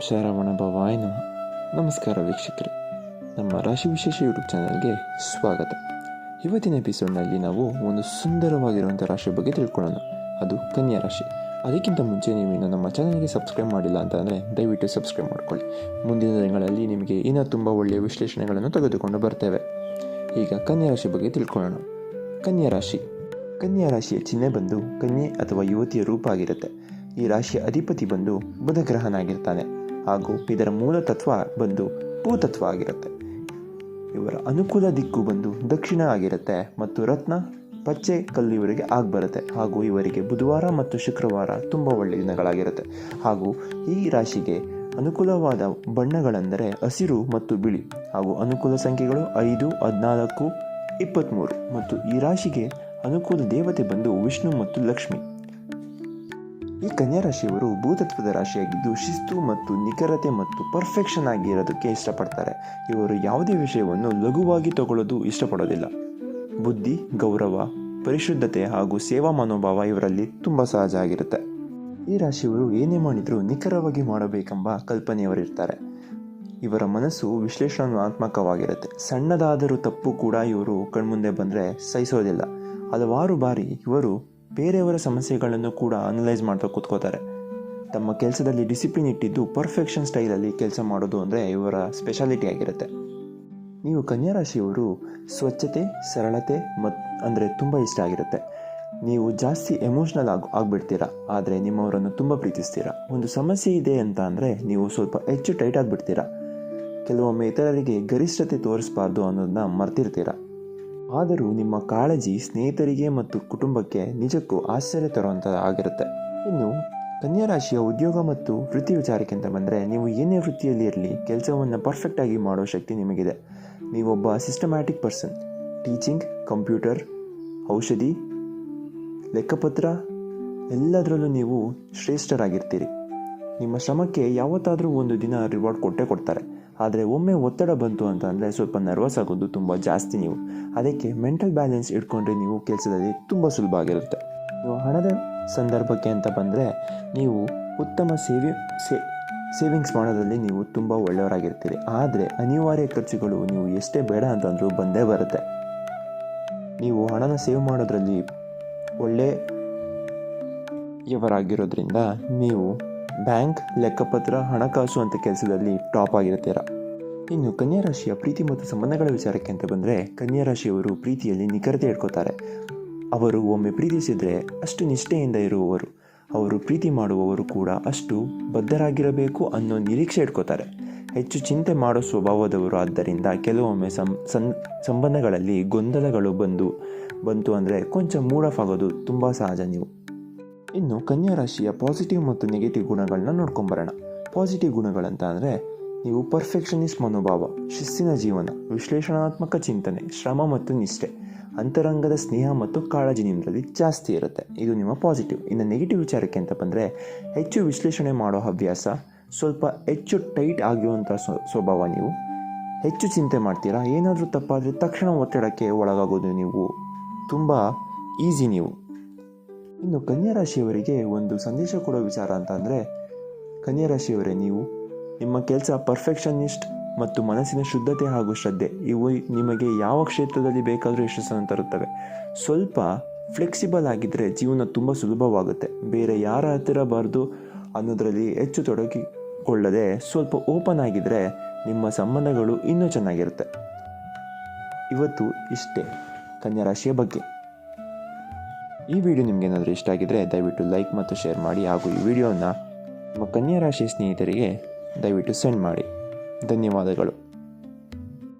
ಶರವಣ ಭವಾಯ ನಮಃ. ನಮಸ್ಕಾರ ವೀಕ್ಷಕರೇ. ನಮ್ಮ ರಾಶಿ ವಿಶೇಷ ಯೂಟ್ಯೂಬ್ ಚಾನಲ್ಗೆ ಸ್ವಾಗತ. ಇವತ್ತಿನ ಎಪಿಸೋಡ್ನಲ್ಲಿ ನಾವು ಒಂದು ಸುಂದರವಾಗಿರುವಂಥ ರಾಶಿ ಬಗ್ಗೆ ತಿಳ್ಕೊಳ್ಳೋಣ. ಅದು ಕನ್ಯಾ ರಾಶಿ. ಅದಕ್ಕಿಂತ ಮುಂಚೆ ನೀವು ಇನ್ನು ನಮ್ಮ ಚಾನಲ್ಗೆ ಸಬ್ಸ್ಕ್ರೈಬ್ ಮಾಡಿಲ್ಲ ಅಂತಂದರೆ ದಯವಿಟ್ಟು ಸಬ್ಸ್ಕ್ರೈಬ್ ಮಾಡ್ಕೊಳ್ಳಿ. ಮುಂದಿನ ದಿನಗಳಲ್ಲಿ ನಿಮಗೆ ಇನ್ನೂ ತುಂಬ ಒಳ್ಳೆಯ ವಿಶ್ಲೇಷಣೆಗಳನ್ನು ತೆಗೆದುಕೊಂಡು ಬರ್ತೇವೆ. ಈಗ ಕನ್ಯಾ ರಾಶಿ ಬಗ್ಗೆ ತಿಳ್ಕೊಳ್ಳೋಣ. ಕನ್ಯಾ ರಾಶಿ. ಕನ್ಯಾ ರಾಶಿಯ ಚಿಹ್ನೆ ಬಂದು ಕನ್ಯೆ ಅಥವಾ ಯುವತಿಯ ರೂಪ ಆಗಿರುತ್ತೆ. ಈ ರಾಶಿಯ ಅಧಿಪತಿ ಬಂದು ಬುಧ ಗ್ರಹನಾಗಿರ್ತಾನೆ. ಹಾಗೂ ಇದರ ಮೂಲ ತತ್ವ ಬಂದು ಭೂತತ್ವ ಆಗಿರುತ್ತೆ ಇವರ ಅನುಕೂಲ ದಿಕ್ಕು ಬಂದು ದಕ್ಷಿಣ ಆಗಿರುತ್ತೆ ಮತ್ತು ರತ್ನ, ಪಚ್ಚೆ ಕಲ್ಲು ಇವರಿಗೆ ಆಗ್ಬರುತ್ತೆ ಹಾಗೂ ಇವರಿಗೆ ಬುಧವಾರ ಮತ್ತು ಶುಕ್ರವಾರ ತುಂಬ ಒಳ್ಳೆಯ ದಿನಗಳಾಗಿರುತ್ತೆ. ಹಾಗೂ ಈ ರಾಶಿಗೆ ಅನುಕೂಲವಾದ ಬಣ್ಣಗಳೆಂದರೆ ಹಸಿರು ಮತ್ತು ಬಿಳಿ ಹಾಗೂ ಅನುಕೂಲ ಸಂಖ್ಯೆಗಳು ಐದು, ಹದಿನಾಲ್ಕು ಇಪ್ಪತ್ತ್ಮೂರು ಮತ್ತು ಈ ರಾಶಿಗೆ ಅನುಕೂಲ ದೇವತೆ ಬಂದು ವಿಷ್ಣು ಮತ್ತು ಲಕ್ಷ್ಮಿ. ಈ ಕನ್ಯಾ ರಾಶಿಯವರು ಭೂತತ್ವದ ರಾಶಿಯಾಗಿದ್ದು, ಶಿಸ್ತು ಮತ್ತು ನಿಖರತೆ ಮತ್ತು ಪರ್ಫೆಕ್ಷನ್ ಆಗಿ ಇರೋದಕ್ಕೆ ಇಷ್ಟಪಡ್ತಾರೆ. ಇವರು ಯಾವುದೇ ವಿಷಯವನ್ನು ಲಘುವಾಗಿ ತಗೊಳ್ಳೋದು ಇಷ್ಟಪಡೋದಿಲ್ಲ. ಬುದ್ಧಿ, ಗೌರವ, ಪರಿಶುದ್ಧತೆ ಹಾಗೂ ಸೇವಾ ಮನೋಭಾವ ಇವರಲ್ಲಿ ತುಂಬ ಸಹಜ ಆಗಿರುತ್ತೆ. ಈ ರಾಶಿಯವರು ಏನೇ ಮಾಡಿದರೂ ನಿಖರವಾಗಿ ಮಾಡಬೇಕೆಂಬ ಕಲ್ಪನೆಯವರಿರ್ತಾರೆ. ಇವರ ಮನಸ್ಸು ವಿಶ್ಲೇಷಣಾತ್ಮಕವಾಗಿರುತ್ತೆ. ಸಣ್ಣದಾದರೂ ತಪ್ಪು ಕೂಡ ಇವರು ಕಣ್ಮುಂದೆ ಬಂದರೆ ಸಹಿಸೋದಿಲ್ಲ. ಹಲವಾರು ಬಾರಿ ಇವರು ಬೇರೆಯವರ ಸಮಸ್ಯೆಗಳನ್ನು ಕೂಡ ಅನಲೈಸ್ ಮಾಡ್ತಾ ಕೂತ್ಕೋತಾರೆ. ತಮ್ಮ ಕೆಲಸದಲ್ಲಿ ಡಿಸಿಪ್ಲಿನ್ ಇಟ್ಟಿದ್ದು ಪರ್ಫೆಕ್ಷನ್ ಸ್ಟೈಲಲ್ಲಿ ಕೆಲಸ ಮಾಡೋದು ಅಂದರೆ ಇವರ ಸ್ಪೆಷಾಲಿಟಿ ಆಗಿರುತ್ತೆ. ನೀವು ಕನ್ಯಾ ರಾಶಿಯವರು ಸ್ವಚ್ಛತೆ, ಸರಳತೆ ಮತ್ತು ಅಂದರೆ ತುಂಬ ಇಷ್ಟ ಆಗಿರುತ್ತೆ. ನೀವು ಜಾಸ್ತಿ ಎಮೋಷ್ನಲ್ ಆಗಿ, ಆಗಿಬಿಡ್ತೀರಾ, ಆದರೆ ನಿಮ್ಮವರನ್ನು ತುಂಬ ಪ್ರೀತಿಸ್ತೀರಾ. ಒಂದು ಸಮಸ್ಯೆ ಇದೆ ಅಂತ ಅಂದರೆ ನೀವು ಸ್ವಲ್ಪ ಹೆಚ್ಚು ಟೈಟ್ ಆಗಿಬಿಡ್ತೀರಾ ಕೆಲವೊಮ್ಮೆ ಇತರರಿಗೆ ಗರಿಷ್ಠತೆ ತೋರಿಸ್ಬಾರ್ದು ಅನ್ನೋದನ್ನ ಮರ್ತಿರ್ತೀರಾ. ಆದರೂ ನಿಮ್ಮ ಕಾಳಜಿ ಸ್ನೇಹಿತರಿಗೆ ಮತ್ತು ಕುಟುಂಬಕ್ಕೆ ನಿಜಕ್ಕೂ ಆಶ್ಚರ್ಯ ತರುವಂಥದ್ದು ಆಗಿರುತ್ತೆ ಇನ್ನು ಕನ್ಯಾ ರಾಶಿಯ ಉದ್ಯೋಗ ಮತ್ತು ವೃತ್ತಿ ವಿಚಾರಕ್ಕೆ ಅಂತ ಬಂದರೆ ನೀವು ಏನೇ ವೃತ್ತಿಯಲ್ಲಿ ಇರಲಿ, ಕೆಲಸವನ್ನು ಪರ್ಫೆಕ್ಟಾಗಿ ಮಾಡೋ ಶಕ್ತಿ ನಿಮಗಿದೆ. ನೀವೊಬ್ಬ ಸಿಸ್ಟಮ್ಯಾಟಿಕ್ ಪರ್ಸನ್ ಟೀಚಿಂಗ್ ಕಂಪ್ಯೂಟರ್ ಔಷಧಿ, ಲೆಕ್ಕಪತ್ರ, ಎಲ್ಲದರಲ್ಲೂ ನೀವು ಶ್ರೇಷ್ಠರಾಗಿರ್ತೀರಿ. ನಿಮ್ಮ ಶ್ರಮಕ್ಕೆ ಯಾವತ್ತಾದರೂ ಒಂದು ದಿನ ರಿವಾರ್ಡ್ ಕೊಟ್ಟೇ ಕೊಡ್ತಾರೆ. ಆದರೆ ಒಮ್ಮೆ ಒತ್ತಡ ಬಂತು ಅಂತ ಅಂದರೆ ಸ್ವಲ್ಪ ನರ್ವಸ್ ಆಗೋದು ತುಂಬ ಜಾಸ್ತಿ ನೀವು. ಅದಕ್ಕೆ ಮೆಂಟಲ್ ಬ್ಯಾಲೆನ್ಸ್ ಇಟ್ಕೊಂಡ್ರೆ ನೀವು ಕೆಲಸದಲ್ಲಿ ತುಂಬ ಸುಲಭ ಆಗಿರುತ್ತೆ. ನೀವು ಹಣದ ಸಂದರ್ಭಕ್ಕೆ ಅಂತ ಬಂದರೆ ನೀವು ಉತ್ತಮ ಸೇವಿ, ಸೇ ಸೇವಿಂಗ್ಸ್ ಮಾಡೋದ್ರಲ್ಲಿ ನೀವು ತುಂಬ ಒಳ್ಳೆಯವರಾಗಿರ್ತೀರಿ. ಆದರೆ ಅನಿವಾರ್ಯ ಖರ್ಚುಗಳು ನೀವು ಎಷ್ಟೇ ಬೇಡ ಅಂತಂದರೂ ಬಂದೇ ಬರುತ್ತೆ. ನೀವು ಹಣನ ಸೇವ್ ಮಾಡೋದ್ರಲ್ಲಿ ಒಳ್ಳೆಯವರಾಗಿರೋದ್ರಿಂದ ನೀವು ಬ್ಯಾಂಕ್, ಲೆಕ್ಕಪತ್ರ, ಹಣಕಾಸು ಅಂತ ಕೆಲಸದಲ್ಲಿ ಟಾಪ್ ಆಗಿರ್ತೀರ ಇನ್ನು ಕನ್ಯಾ ರಾಶಿಯ ಪ್ರೀತಿ ಮತ್ತು ಸಂಬಂಧಗಳ ವಿಚಾರಕ್ಕೆ ಅಂತ ಬಂದರೆ, ಕನ್ಯಾ ರಾಶಿಯವರು ಪ್ರೀತಿಯಲ್ಲಿ ನಿಖರತೆ ಇಟ್ಕೋತಾರೆ ಅವರು ಒಮ್ಮೆ ಪ್ರೀತಿಸಿದರೆ ಅಷ್ಟು ನಿಷ್ಠೆಯಿಂದ ಇರುವವರು. ಅವರು ಪ್ರೀತಿ ಮಾಡುವವರು ಕೂಡ ಅಷ್ಟು ಬದ್ಧರಾಗಿರಬೇಕು ಅನ್ನೋ ನಿರೀಕ್ಷೆ ಇಟ್ಕೋತಾರೆ ಹೆಚ್ಚು ಚಿಂತೆ ಮಾಡೋ ಸ್ವಭಾವದವರು ಆದ್ದರಿಂದ ಕೆಲವೊಮ್ಮೆ ಸಂಬಂಧಗಳಲ್ಲಿ ಗೊಂದಲಗಳು ಬಂದು, ಬಂತು ಅಂದರೆ ಕೊಂಚ ಮೂಡ್ ಆಫ್ ಆಗೋದು ತುಂಬ ಸಹಜ ನೀವು. ಇನ್ನು ಕನ್ಯಾ ರಾಶಿಯ ಪಾಸಿಟಿವ್ ಮತ್ತು ನೆಗೆಟಿವ್ ಗುಣಗಳನ್ನ ನೋಡ್ಕೊಂಬರೋಣ. ಪಾಸಿಟಿವ್ ಗುಣಗಳಂತ ಅಂದರೆ ನೀವು ಪರ್ಫೆಕ್ಷನಿಸ್ಟ್ ಮನೋಭಾವ, ಶಿಸ್ತಿನ ಜೀವನ, ವಿಶ್ಲೇಷಣಾತ್ಮಕ ಚಿಂತನೆ, ಶ್ರಮ ಮತ್ತು ನಿಷ್ಠೆ, ಅಂತರಂಗದ ಸ್ನೇಹ ಮತ್ತು ಕಾಳಜಿ ನಿಮ್ಮಲ್ಲಿ ಜಾಸ್ತಿ ಇರುತ್ತೆ. ಇದು ನಿಮ್ಮ ಪಾಸಿಟಿವ್ ಇನ್ನು ನೆಗೆಟಿವ್ ವಿಚಾರಕ್ಕೆ ಅಂತ ಬಂದರೆ ಹೆಚ್ಚು ವಿಶ್ಲೇಷಣೆ ಮಾಡೋ ಹವ್ಯಾಸ, ಸ್ವಲ್ಪ ಹೆಚ್ಚು ಟೈಟ್ ಆಗಿರುವಂಥ ಸ್ವಭಾವ ನೀವು, ಹೆಚ್ಚು ಚಿಂತೆ ಮಾಡ್ತೀರಾ, ಏನಾದರೂ ತಪ್ಪಾದರೆ ತಕ್ಷಣ ಒತ್ತಡಕ್ಕೆ ಒಳಗಾಗೋದು ನೀವು, ತುಂಬ ಈಸಿ ನೀವು. ಇನ್ನು ಕನ್ಯಾ ರಾಶಿಯವರಿಗೆ ಒಂದು ಸಂದೇಶ ಕೊಡೋ ವಿಚಾರ ಅಂತ ಅಂದರೆ ಕನ್ಯಾ ರಾಶಿಯವರೇ ನೀವು ನಿಮ್ಮ ಕೆಲಸ ಪರ್ಫೆಕ್ಷನಿಸ್ಟ್ ಮತ್ತು ಮನಸ್ಸಿನ ಶುದ್ಧತೆ ಹಾಗೂ ಶ್ರದ್ಧೆ, ಇವು ನಿಮಗೆ ಯಾವ ಕ್ಷೇತ್ರದಲ್ಲಿ ಬೇಕಾದರೂ ಯಶಸ್ಸನ್ನು ತರುತ್ತವೆ. ಸ್ವಲ್ಪ ಫ್ಲೆಕ್ಸಿಬಲ್ ಆಗಿದ್ದರೆ ಜೀವನ ತುಂಬ ಸುಲಭವಾಗುತ್ತೆ. ಬೇರೆ ಯಾರ ಹತ್ತಿರ ಬಾರ್ದು ಅನ್ನೋದರಲ್ಲಿ ಹೆಚ್ಚು ತೊಡಗಿಕೊಳ್ಳದೆ ಸ್ವಲ್ಪ ಓಪನ್ ಆಗಿದ್ದರೆ ನಿಮ್ಮ ಸಂಬಂಧಗಳು ಇನ್ನೂ ಚೆನ್ನಾಗಿರುತ್ತೆ. ಇವತ್ತು ಇಷ್ಟೇ ಕನ್ಯಾ ರಾಶಿಯ ಬಗ್ಗೆ. ಈ ವಿಡಿಯೋ ನಿಮಗೆ ಏನಾದರೂ ಇಷ್ಟ ಆಗಿದ್ದರೆ ದಯವಿಟ್ಟು ಲೈಕ್ ಮತ್ತು ಶೇರ್ ಮಾಡಿ ಹಾಗೂ ಈ ವಿಡಿಯೋನ ನಿಮ್ಮ ಕನ್ಯಾ ರಾಶಿ ಸ್ನೇಹಿತರಿಗೆ ದಯವಿಟ್ಟು ಸೆಂಡ್ ಮಾಡಿ. ಧನ್ಯವಾದಗಳು.